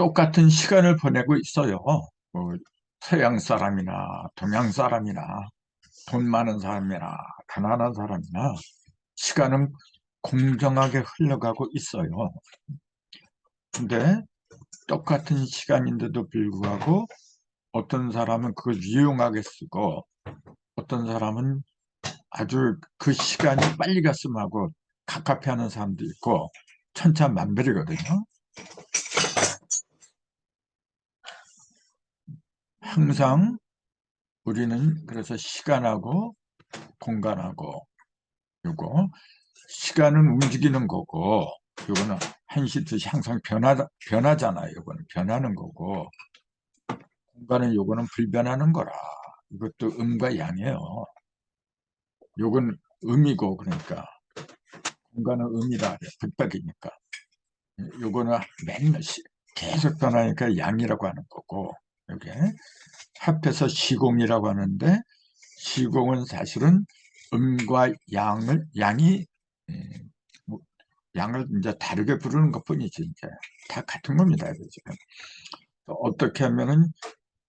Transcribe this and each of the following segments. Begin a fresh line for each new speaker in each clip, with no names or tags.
똑같은 시간을 보내고 있어요. 뭐 서양 사람이나 동양 사람이나 돈 많은 사람이나 가난한 사람이나 시간은 공정하게 흘러가고 있어요. 근데 똑같은 시간인데도 불구하고 어떤 사람은 그걸 유용하게 쓰고 어떤 사람은 아주 그 시간이 빨리 갔으면 하고 갑갑해하는 사람도 있고 천차만별이거든요. 항상 우리는 그래서 시간하고 공간하고 요거 시간은 움직이는 거고 요거는 한시 듯이 항상 변하, 변하잖아요. 요거는 변하는 거고 공간은 요거는 불변하는 거라. 이것도 음과 양이에요. 요건 음이고 그러니까 공간은 음이라 불박이니까 요거는 맨날 계속 변하니까 양이라고 하는 거고 여기 합해서 시공이라고 하는데 시공은 사실은 음과 양을 양이 뭐 양을 이제 다르게 부르는 것 뿐이지 이제 다 같은 겁니다 지금. 어떻게 하면은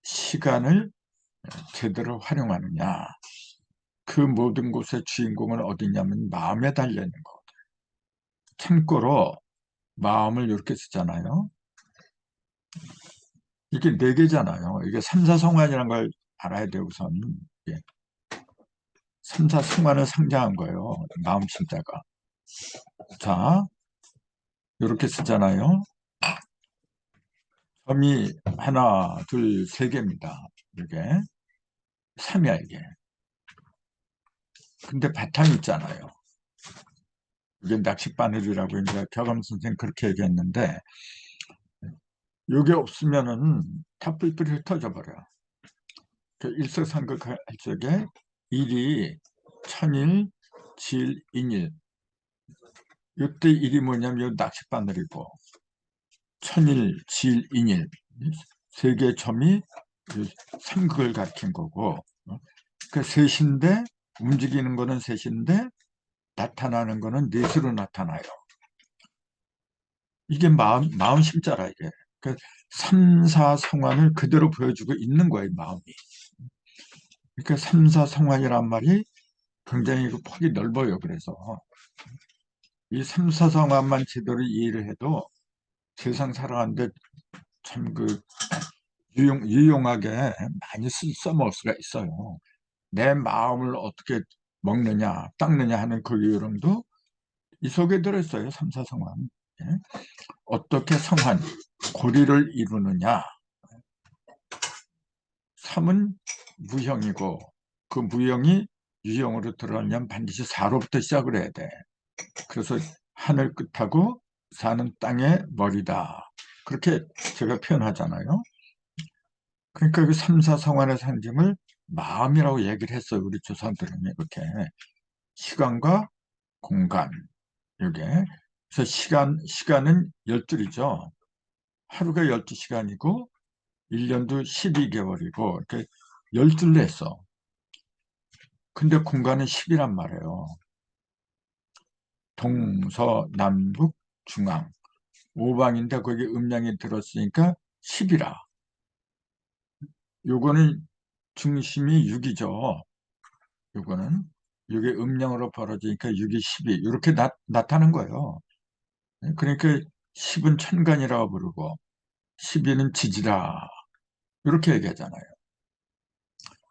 시간을 제대로 활용하느냐. 그 모든 곳의 주인공은 어디냐면 마음에 달려 있는 거거든요 참고로 마음을 이렇게 쓰잖아요 이게 네 개잖아요. 이게 삼사성환이라는 걸 알아야 돼요, 우선. 예. 삼사성환을 상징한 거예요. 마음 심자가. 자, 이렇게 쓰잖아요. 점이 하나, 둘, 세 개입니다. 이게. 3이야, 이게. 근데 바탕이 있잖아요. 이게 낚싯바늘이라고 이제 격암 선생 그렇게 얘기했는데 요게 없으면은 다 뿔뿔이 흩어져 버려요. 그 일석삼극 할 적에 일이 천일, 질, 인일. 이때 일이 뭐냐면 요 낚싯바늘이고 천일, 질, 인일 세 개의 점이 삼극을 가리킨 거고 어? 그 셋인데 움직이는 거는 셋인데 나타나는 거는 넷으로 나타나요. 이게 마음, 마음 심자라 이게. 그 삼사성환을 그대로 보여주고 있는 거예요, 마음이. 그러니까 삼사성환이란 말이 굉장히 그 폭이 넓어요. 그래서 이 삼사성환만 제대로 이해를 해도 세상 살아가는데 참 그 유용, 유용하게 많이 써먹을 수가 있어요. 내 마음을 어떻게 먹느냐, 닦느냐 하는 그 요령도 이 속에 들어있어요. 삼사성환. 예? 어떻게 성환, 고리를 이루느냐? 3은 무형이고 그 무형이 유형으로 들어가려면 반드시 4로부터 시작을 해야 돼. 그래서 하늘 끝하고 사는 땅의 머리다. 그렇게 제가 표현하잖아요. 그러니까 그 3, 4 성환의 상징을 마음이라고 얘기를 했어요 우리 조상들은. 이렇게. 시간과 공간. 이게 그래서 시간, 시간은 12이죠 하루가 12시간이고 1년도 12개월이고 이렇게 12를 했어. 근데 공간은 10이란 말이에요. 동서남북 중앙 오방인데 거기 음량이 들었으니까 10이라. 요거는 중심이 6이죠. 요거는 이게 음량으로 벌어지니까 6이 12 이렇게 나, 나타난 거예요. 그러니까 10은 천간이라고 부르고 12는 지지다 이렇게 얘기하잖아요.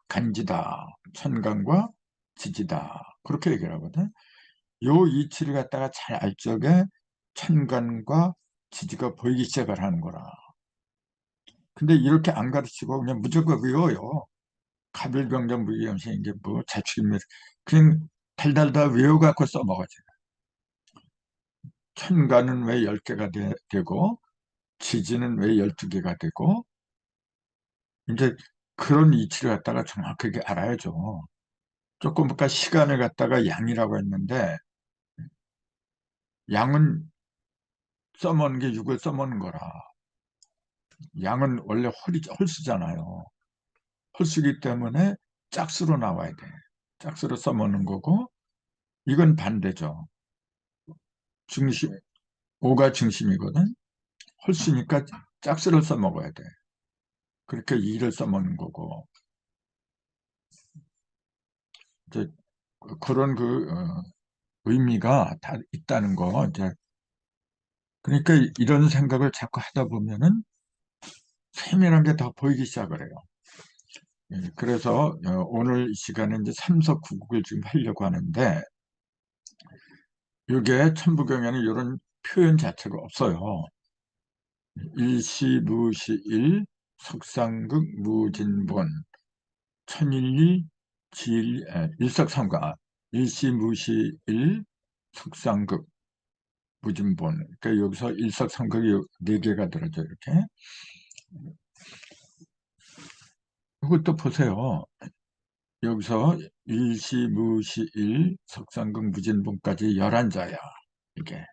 간지다, 천간과 지지다 그렇게 얘기를 하거든. 요 이치를 갖다가 잘 알 적에 천간과 지지가 보이기 시작을 하는 거라. 근데 이렇게 안 가르치고 그냥 무조건 외워요. 가별병정 무기염신 이게 뭐 자축인멸 그냥 달달달 외워갖고 써먹어 지. 천간은 왜 10개가 되, 되고 지지는 왜 12개가 되고 이제 그런 이치를 갖다가 정확하게 알아야죠. 조금 아까 시간을 갖다가 양이라고 했는데 양은 써먹는 게 6을 써먹는 거라. 양은 원래 홀이, 홀수잖아요. 홀수기 때문에 짝수로 나와야 돼. 짝수로 써먹는 거고 이건 반대죠. 중심, 5가 중심이거든. 홀수니까 짝수를 써먹어야 돼. 그렇게 2를 써먹는 거고. 이제 그런 그 어, 의미가 다 있다는 거. 이제 그러니까 이런 생각을 자꾸 하다 보면은 세밀한 게더 보이기 시작을 해요. 예, 그래서 어, 오늘 이 시간에 이제 삼석 구국을 지금 하려고 하는데 이게 천부경에는 이런 표현 자체가 없어요. 일시 무시일 석상극 무진본 천일리 질 일석삼가 일시 무시일 석상극 무진본 그러니까 여기서 일석삼극이 네 개가 들어져 이렇게 이것도 보세요. 여기서 일시무시일 석상극 무진본까지 열한자야. 이게.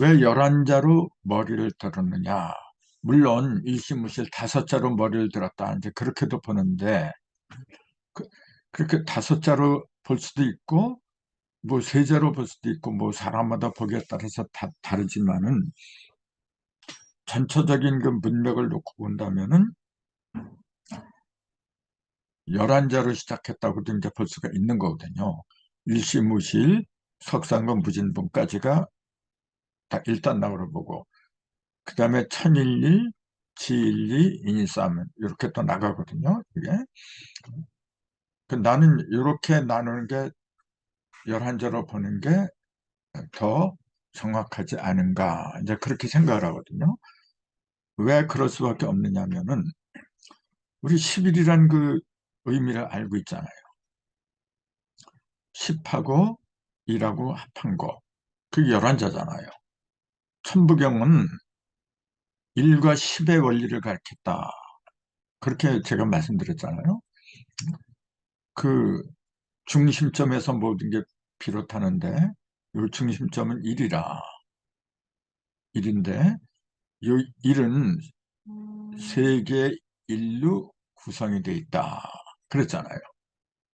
왜 열한자로 머리를 들었느냐. 물론 일시무실 다섯 자로 머리를 들었다. 이제 그렇게도 보는데 그, 렇게 다섯 자로 볼 수도 있고 뭐 세 자로 볼 수도 있고 뭐 사람마다 보기에 따라서 다 다르지만은 전체적인 그 문맥을 놓고 본다면은 열한 자로 시작했다고도 이제 볼 수가 있는 거거든요. 일시무실 석상건 무진분까지가 다 일단 나오를 보고 그 다음에 천일일, 지일리, 인일삼 이렇게 또 나가거든요. 이게 그 나는 이렇게 나누는 게 열한자로 보는 게 더 정확하지 않은가 이제 그렇게 생각을 하거든요. 왜 그럴 수밖에 없느냐 면은 우리 10일이란 그 의미를 알고 있잖아요. 10하고 2라고 합한 거. 그게 열한자잖아요. 천부경은 1과 10의 원리를 가르쳤다. 그렇게 제가 말씀드렸잖아요. 그 중심점에서 모든 게 비롯하는데 이 중심점은 1이라. 1인데 이 1은 세계 인류 구성이 돼 있다. 그랬잖아요.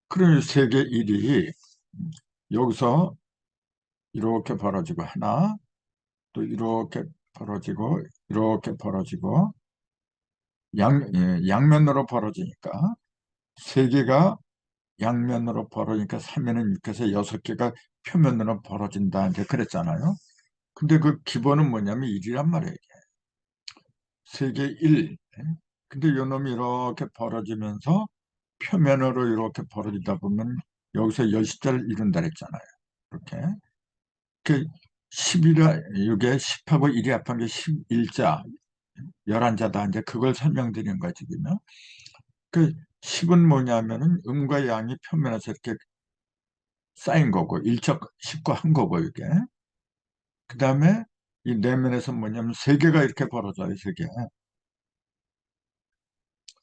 그러면 세계 1이 여기서 이렇게 벌어지고 하나 또 이렇게 벌어지고 이렇게 벌어지고 양, 예, 양면으로 벌어지니까 세 개가 양면으로 벌어지니까 3면은 6해서 6개가 표면으로 벌어진다 이제 그랬잖아요. 근데 그 기본은 뭐냐면 1이란 말이에요. 세계 1. 예? 근데 요 놈이 이렇게 벌어지면서 표면으로 이렇게 벌어지다 보면 여기서 열십자를 이룬다 그랬잖아요. 이렇게. 그 10이라, 이게 10하고 1이 합한 게 11자, 11자다. 이제 그걸 설명드리는 거지, 지금. 그 10은 뭐냐면은 음과 양이 표면에서 이렇게 쌓인 거고, 일적 10과 한 거고, 이게. 그 다음에 이 내면에서 뭐냐면 세 개가 이렇게 벌어져요, 세 개.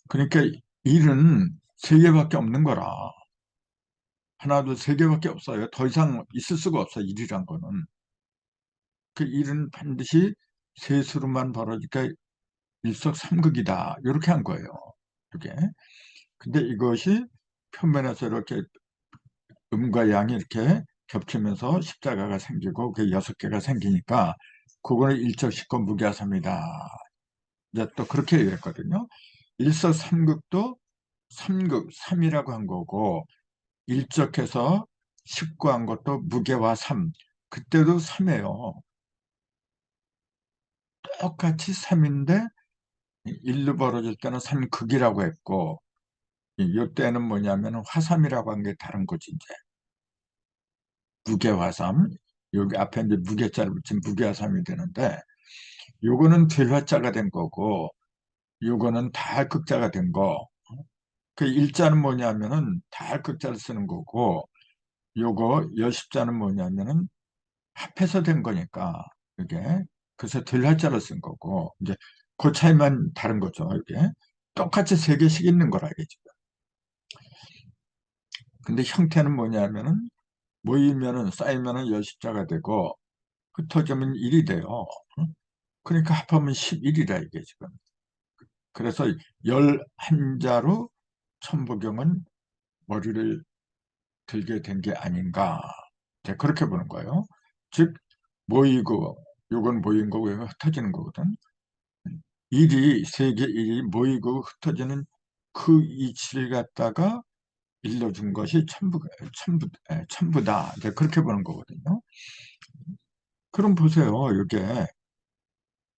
그러니까 1은 세 개밖에 없는 거라. 하나, 둘, 세 개밖에 없어요. 더 이상 있을 수가 없어, 1이란 거는. 그 일은 반드시 세수로만 벌어지니까 일석삼극이다. 이렇게 한 거예요. 이게. 근데 이것이 표면에서 이렇게 음과 양이 이렇게 겹치면서 십자가가 생기고 그 여섯 개가 생기니까 그거는 일적식과 무게하삼이다. 이제 또 그렇게 얘기했거든요. 일석삼극도 삼극, 삼이라고 한 거고 일적해서 십구한 것도 무게와 삼. 그때도 삼이에요. 똑같이 3인데 일로 벌어질 때는 3극이라고 했고 이때는 뭐냐면 화삼이라고 한 게 다른 거지 이제 무게화삼 여기 앞에 이제 무게자를 붙인 무게화삼이 되는데 요거는 들화자가 된 거고 요거는 다 극자가 된 거. 그 일자는 뭐냐면은 다극자를 쓰는 거고 요거 여십자는 뭐냐면은 합해서 된 거니까 이게 그래서 들라자를 쓴 거고 이제 그 차이만 다른 거죠. 이게 똑같이 세 개씩 있는 거라 이게 지금. 근데 형태는 뭐냐면은 모이면은 쌓이면은 열십자가 되고 흩어지면 1이 돼요. 그러니까 합하면 11이라 이게 지금. 그래서 11자로 천부경은 머리를 들게 된 게 아닌가. 그렇게 보는 거예요. 즉 모이고 요건 모인 거고 이거 흩어지는 거거든. 일이 세계 일이 모이고 흩어지는 그 이치를 갖다가 일러준 것이 전부, 전부, 전부다. 이제 그렇게 보는 거거든요. 그럼 보세요. 이게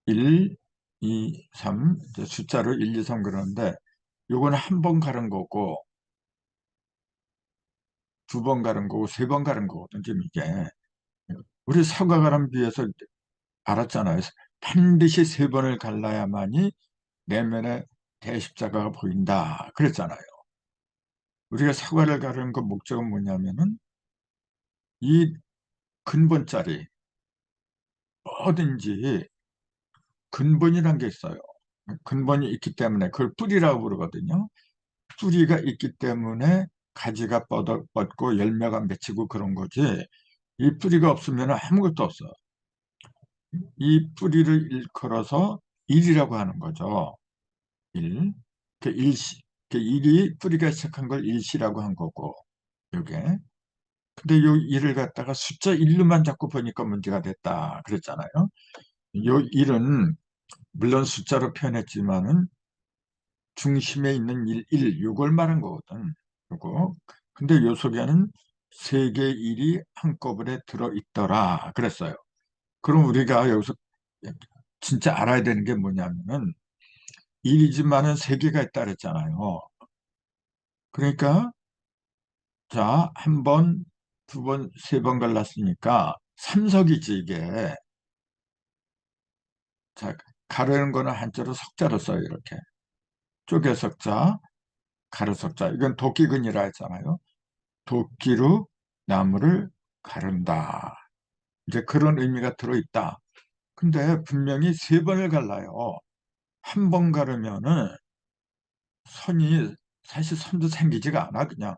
1, 2, 3, 숫자로 1, 2, 3 그러는데 요거는 한번 가른 거고 두 번 가른 거고 세 번 가른 거거든 지금 이게 우리 사과가람 비해서 알았잖아요. 반드시 세 번을 갈라야만이 내면에 대십자가가 보인다. 그랬잖아요. 우리가 사과를 가르는 그 목적은 뭐냐면은 이 근본짜리 뭐든지 근본이란 게 있어요. 근본이 있기 때문에 그걸 뿌리라고 부르거든요. 뿌리가 있기 때문에 가지가 뻗어, 뻗고 열매가 맺히고 그런 거지. 이 뿌리가 없으면 아무것도 없어. 이 뿌리를 일컬어서 일이라고 하는 거죠. 일. 그 일시, 그 일이 뿌리가 시작한 걸 일시라고 한 거고, 요게. 근데 요 일을 갖다가 숫자 1로만 자꾸 보니까 문제가 됐다. 그랬잖아요. 요 일은 물론 숫자로 표현했지만은 중심에 있는 일, 일, 요걸 말한 거거든. 요거. 근데 요 속에는 세 개의 일이 한꺼번에 들어있더라. 그랬어요. 그럼 우리가 여기서 진짜 알아야 되는 게 뭐냐면은 일이지만은 세 개가 있다 그랬잖아요. 그러니까 자, 한 번, 두 번, 세 번 갈랐으니까 삼석이지 이게. 자, 가르는 거는 한자로 석자로 써요, 이렇게. 쪼개 석자, 가르 석자. 이건 도끼근이라 했잖아요. 도끼로 나무를 가른다. 이제 그런 의미가 들어있다. 근데 분명히 세 번을 갈라요. 한 번 가르면은 선이 사실 선도 생기지가 않아. 그냥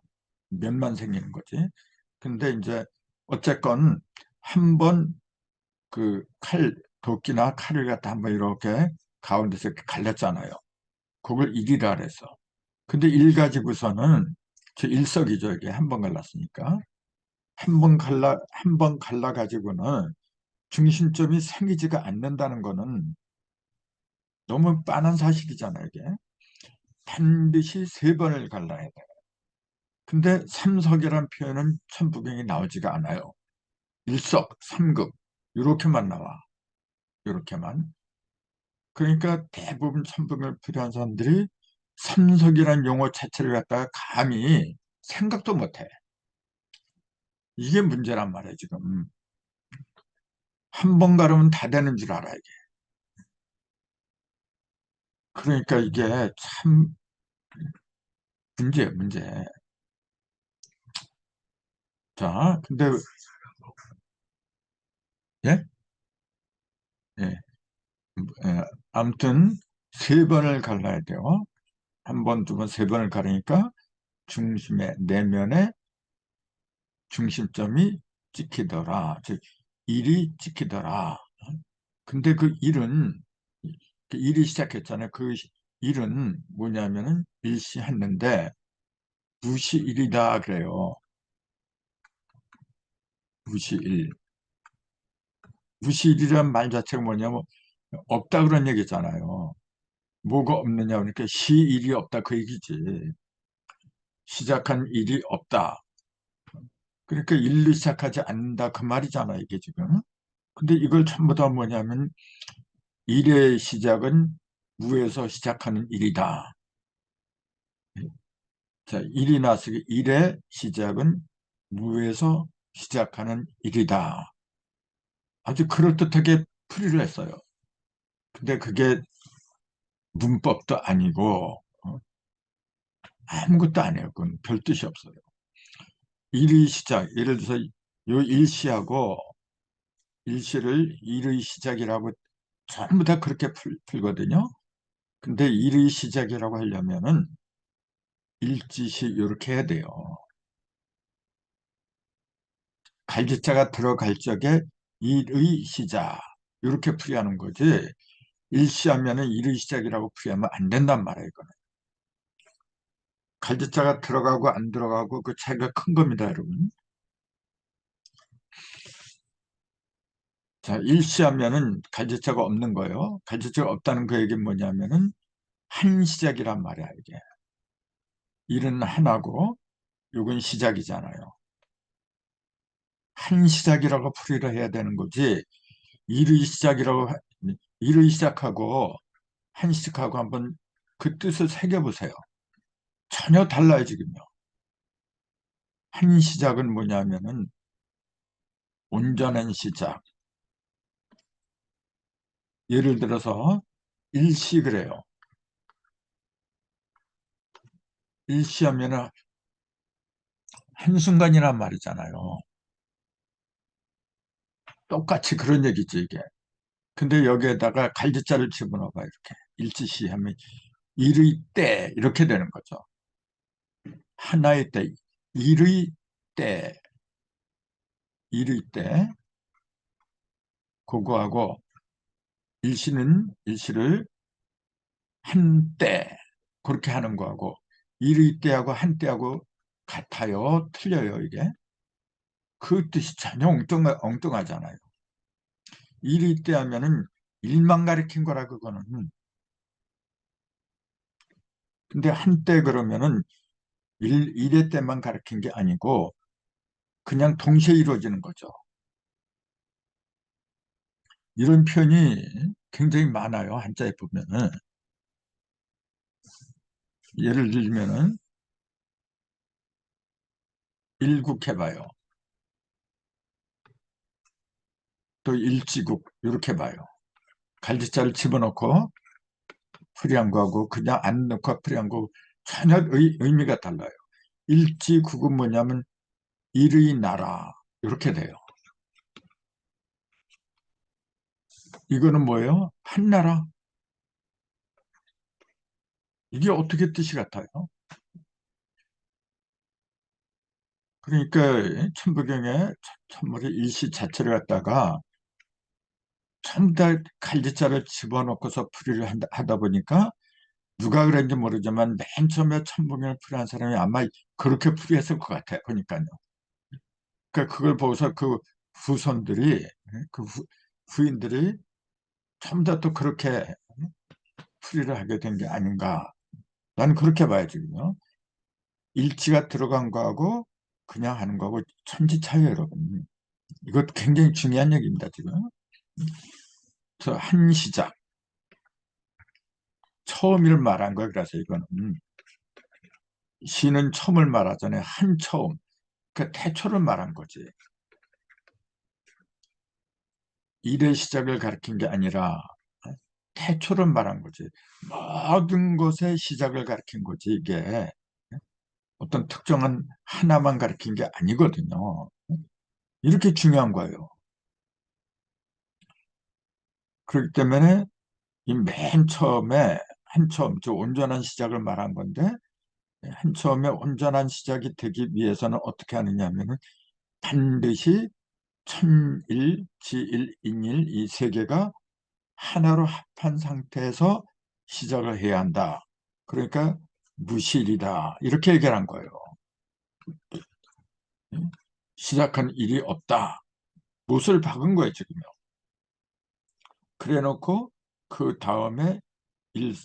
면만 생기는 거지. 근데 이제 어쨌건 한 번 그 칼, 도끼나 칼을 갖다 한번 이렇게 가운데서 이렇게 갈렸잖아요. 그걸 일이라 그랬어. 근데 일 가지고서는 저 일석이죠. 이게 한 번 갈랐으니까. 한 번 갈라, 한 번 갈라 가지고는 중심점이 생기지가 않는다는 거는 너무 빤한 사실이잖아요, 이게. 반드시 세 번을 갈라야 돼. 근데 삼석이란 표현은 천부경이 나오지가 않아요. 일석, 삼급, 이렇게만 나와. 이렇게만. 그러니까 대부분 천부경을 필요한 사람들이 삼석이란 용어 자체를 갖다가 감히 생각도 못해. 이게 문제란 말이에요, 지금. 한 번 가르면 다 되는 줄 알아, 이게. 그러니까 이게 참 문제예요, 문제. 자, 근데, 예? 예. 예. 아무튼, 세 번을 갈라야 돼요. 한 번, 두 번, 세 번을 가르니까 중심의 내면에 중심점이 찍히더라. 즉, 일이 찍히더라. 근데 그 일은, 그 일이 시작했잖아요. 그 일은 뭐냐면은 일시했는데, 무시일이다 그래요. 무시일. 무시일이란 말 자체가 뭐냐면 없다 그런 얘기잖아요. 뭐가 없느냐 그러니까 시일이 없다 그 얘기지. 시작한 일이 없다. 그러니까 일로 시작하지 않는다 그 말이잖아 이게 지금. 근데 이걸 전부 다 뭐냐면 일의 시작은 무에서 시작하는 일이다. 자, 일이 나서 일의 시작은 무에서 시작하는 일이다. 아주 그럴듯하게 풀이를 했어요. 근데 그게 문법도 아니고 어? 아무것도 아니에요. 그건 별 뜻이 없어요. 일의 시작, 예를 들어서 요 일시하고 일시를 일의 시작이라고 전부 다 그렇게 풀, 풀거든요. 근데 일의 시작이라고 하려면은 일짓이 이렇게 해야 돼요. 갈지자가 들어갈 적에 일의 시작 이렇게 풀이하는 거지 일시하면은 일의 시작이라고 풀이하면 안 된단 말이에요 이거는 갈지자가 들어가고 안 들어가고 그 차이가 큰 겁니다 여러분 자, 일시하면은 갈지자가 없는 거예요. 갈지자가 없다는 그 얘기는 뭐냐면은 한 시작이란 말이야, 이게. 일은 하나고, 요건 시작이잖아요. 한 시작이라고 풀이를 해야 되는 거지, 일의 시작이라고, 일의 시작하고, 한 시작하고 한번 그 뜻을 새겨보세요. 전혀 달라요, 지금요. 한 시작은 뭐냐면은, 온전한 시작. 예를 들어서, 일시 그래요. 일시하면은 한순간이란 말이잖아요. 똑같이 그런 얘기죠, 이게. 근데 여기에다가 갈지자를 집어넣어봐, 이렇게. 일지시 하면 일의 때, 이렇게 되는 거죠. 하나의 때, 일의 때, 일의 때, 그거하고 일시는 일시를 한때, 그렇게 하는 거하고, 일의 때하고 한때하고 같아요? 틀려요, 이게? 그 뜻이 전혀 엉뚱하, 엉뚱하잖아요. 일이 때 하면은 일만 가리킨 거라 그거는. 근데 한때 그러면은 일, 일의 때만 가리킨 게 아니고 그냥 동시에 이루어지는 거죠. 이런 표현이 굉장히 많아요. 한자에 보면은. 예를 들면은 일국 해봐요. 또 일지국 이렇게 봐요. 갈지자를 집어넣고 풀이한 거하고 그냥 안 넣고 풀이한 거 전혀 의, 의미가 달라요. 일지국은 뭐냐면 일의 나라 이렇게 돼요. 이거는 뭐예요? 한 나라. 이게 어떻게 뜻이 같아요? 그러니까 천부경에 천물의 일시 자체를 갖다가 전부 다 갈지자를 집어넣고서 풀이를 하다 보니까 누가 그랬는지 모르지만 맨 처음에 천부경을 풀이한 사람이 아마 그렇게 풀이했을 것 같아요. 그러니까요. 그러니까 그걸 보고서 그 후손들이 그 후, 후인들이 전부 다 또 그렇게 풀이를 하게 된 게 아닌가. 나는 그렇게 봐야지요. 일치가 들어간 거하고 그냥 하는 거하고 천지 차이에요 여러분. 이것 굉장히 중요한 얘기입니다, 지금. 한 시작. 처음을 말한 거예요. 그래서 이거는. 시는 처음을 말하잖아요. 한 처음. 그 태초를 말한 거지. 일의 시작을 가리킨 게 아니라 태초를 말한 거지. 모든 것의 시작을 가리킨 거지. 이게 어떤 특정한 하나만 가리킨 게 아니거든요. 이렇게 중요한 거예요. 그렇기 때문에 이 맨 처음에 한 처음, 저 온전한 시작을 말한 건데 한 처음에 온전한 시작이 되기 위해서는 어떻게 하느냐 하면은 반드시 천일, 지일, 인일 이 세 개가 하나로 합한 상태에서 시작을 해야 한다. 그러니까 무실이다. 이렇게 얘기를 한 거예요. 시작한 일이 없다. 못을 박은 거예요, 지금요. 그래 놓고 그 다음에 일,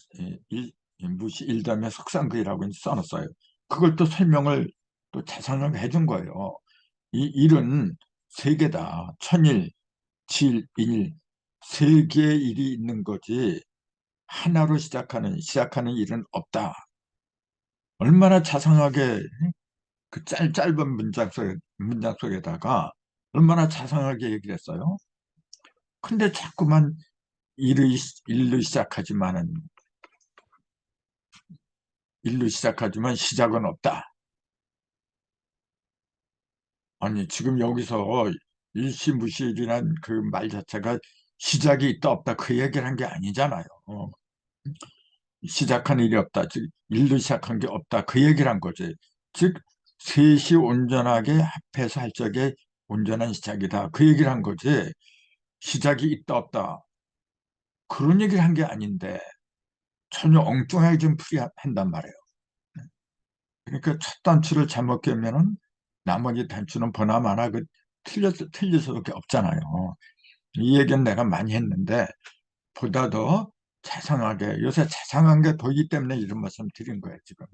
일, 무시 일담의 석상글이라고 써놨어요. 그걸 또 설명을 또 자상하게 해준 거예요. 이 일은 세 개다. 천일, 질, 일, 세 개의 일이 있는 거지 하나로 시작하는 시작하는 일은 없다. 얼마나 자상하게 그 짧, 짧은 문장 속에, 문장 속에다가 얼마나 자상하게 얘기를 했어요. 근데 자꾸만 일을, 일로 시작하지만은 일로 시작하지만 시작은 없다. 아니 지금 여기서 일시무실이란 그 말 자체가 시작이 있다 없다 그 얘기를 한 게 아니잖아요. 어. 시작한 일이 없다. 즉 일로 시작한 게 없다. 그 얘기를 한 거지. 즉 셋이 온전하게 합해서 할 적에 온전한 시작이다. 그 얘기를 한 거지. 시작이 있다 없다. 그런 얘기를 한 게 아닌데 전혀 엉뚱하게 좀 풀이한단 말이에요. 그러니까 첫 단추를 잘못 깨면은 나머지 단추는 보나마나 그 틀려, 틀릴 수밖에 없잖아요. 이 얘기는 내가 많이 했는데 보다 더 자상하게 요새 자상한 게 보이기 때문에 이런 말씀 드린 거예요 지금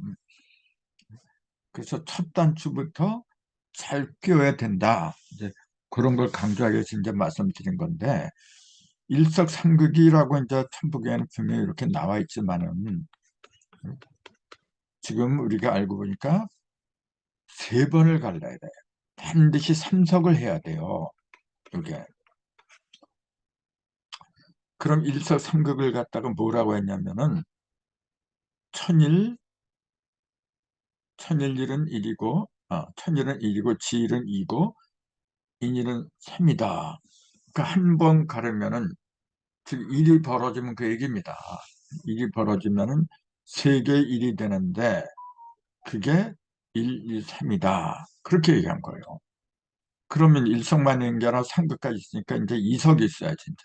그래서 첫 단추부터 잘 끼워야 된다 이제 그런 걸 강조하기 위해서 이제 말씀드린 건데 일석삼극이라고 이제 천북에는 분명히 이렇게 나와 있지만은 지금 우리가 알고 보니까 세 번을 갈라야 돼요. 반드시 삼석을 해야 돼요. 이게. 그럼 일석삼극을 갖다가 뭐라고 했냐면은 천일, 천일일은 일이고, 아, 천일은 일이고, 지일은 이고, 인일은 삼이다. 그러니까 한 번 가르면은 즉 일이 벌어지면 그 얘기입니다. 일이 벌어지면은 세 개의 일이 되는데 그게 1, 2, 3이다. 그렇게 얘기한 거예요. 그러면 일석만 연결하 상극까지 있으니까 이제 이석이 있어야지 이제.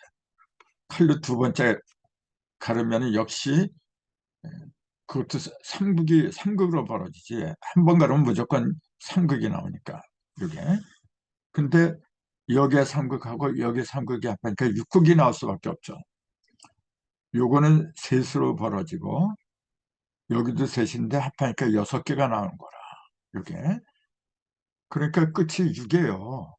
칼로 두 번째 가르면 역시 그것도 삼극이 삼극으로 벌어지지 한 번 가르면 무조건 삼극이 나오니까 이게 근데 여기에 삼극하고 여기에 삼극이 합하니까 육극이 나올 수밖에 없죠. 요거는 셋으로 벌어지고 여기도 셋인데 합하니까 여섯 개가 나오는 거라. 이게 그러니까 끝이 6이에요.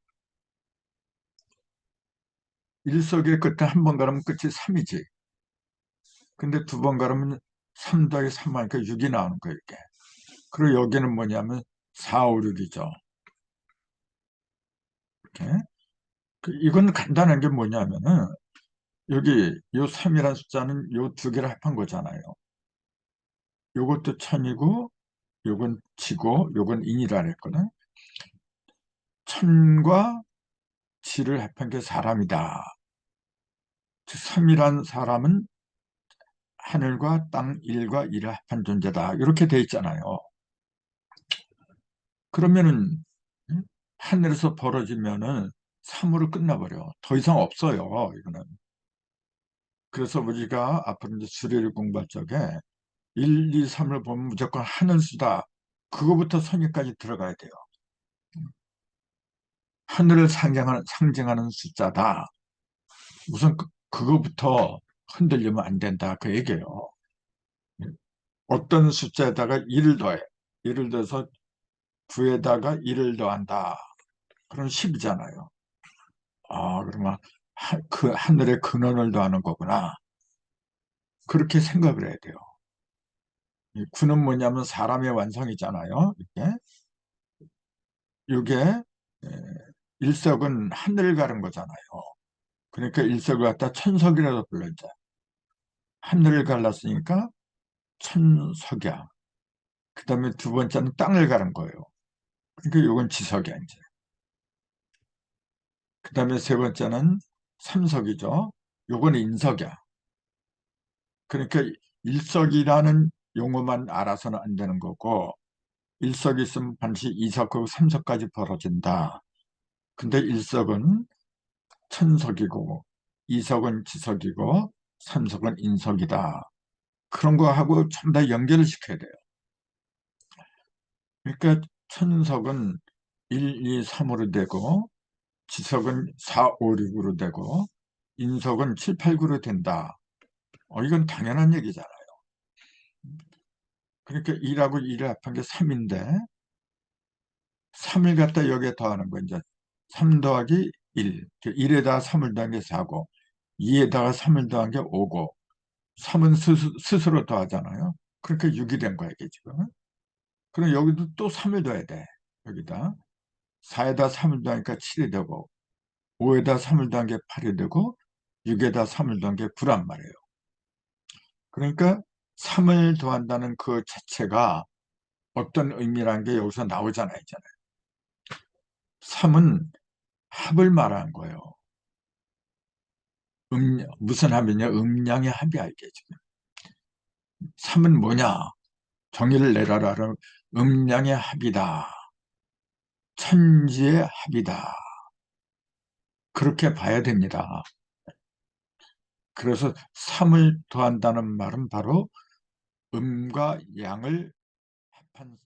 일석의 끝에 한 번 가르면 끝이 3이지. 근데 두 번 가르면 3 더하기 3 하니까 6이 나오는 거예요, 이게. 그리고 여기는 뭐냐면 4, 5, 6이죠. 이렇게. 그 이건 간단한 게 뭐냐면은 여기 요 3이라는 숫자는 요 두 개를 합한 거잖아요. 요것도 천이고 요건 지고 요건 인이라 그랬거든. 천과 지를 합한 게 사람이다. 3이란 사람은 하늘과 땅, 일과 일을 합한 존재다. 이렇게 돼 있잖아요. 그러면은 하늘에서 벌어지면은 3으로 끝나버려. 더 이상 없어요. 이거는. 그래서 우리가 앞으로 이제 수리를 공부할 적에 1, 2, 3을 보면 무조건 하늘 수다. 그거부터 선의까지 들어가야 돼요. 하늘을 상징하는, 상징하는 숫자다. 우선 그, 그거부터 흔들리면 안 된다. 그 얘기예요. 어떤 숫자에다가 1을 더해. 예를 들어서 9에다가 1을 더한다. 그럼 10이잖아요. 아, 그러면 하, 그 하늘의 근원을 더하는 거구나. 그렇게 생각을 해야 돼요. 9는 뭐냐면 사람의 완성이잖아요. 이게. 이게 일석은 하늘을 가른 거잖아요. 그러니까 일석을 갖다 천석이라도 불러자. 하늘을 갈랐으니까 천석이야. 그 다음에 두 번째는 땅을 가른 거예요. 그러니까 이건 지석이야, 이제. 그 다음에 세 번째는 삼석이죠. 요건 인석이야. 그러니까 일석이라는 용어만 알아서는 안 되는 거고 일석이 있으면 반드시 이석하고 삼석까지 벌어진다. 근데 일석은 천석이고 이석은 지석이고 삼석은 인석이다. 그런 거하고 전부 다 연결을 시켜야 돼요. 그러니까 천석은 1, 2, 3으로 되고 지석은 4, 5, 6으로 되고 인석은 7, 8, 9로 된다. 어, 이건 당연한 얘기잖아요. 그러니까 2하고 2를 합한 게 3인데 3을 갖다 여기에 더하는 거 이제 3 더하기 1. 1에다가 3을 더한 게 4고 2에다가 3을 더한 게 5고 3은 스스, 로 더하잖아요. 그러니까 6이 된 거야 이게 지금. 그럼 여기도 또 3을 더해야 돼. 여기다. 4에다 3을 더하니까 7이 되고 5에다 3을 더한 게 8이 되고 6에다 3을 더한 게 9란 말이에요. 그러니까 3을 더한다는 그 자체가 어떤 의미라는 게 여기서 나오잖아요. 있잖아요. 3은 합을 말하는 거예요. 음, 무슨 합이냐? 음량의 이게 지금. 3은 뭐냐? 정의를 내라라. 음량의 합이다. 천지의 합이다. 그렇게 봐야 됩니다. 그래서 3을 더한다는 말은 바로 음과 양을 합한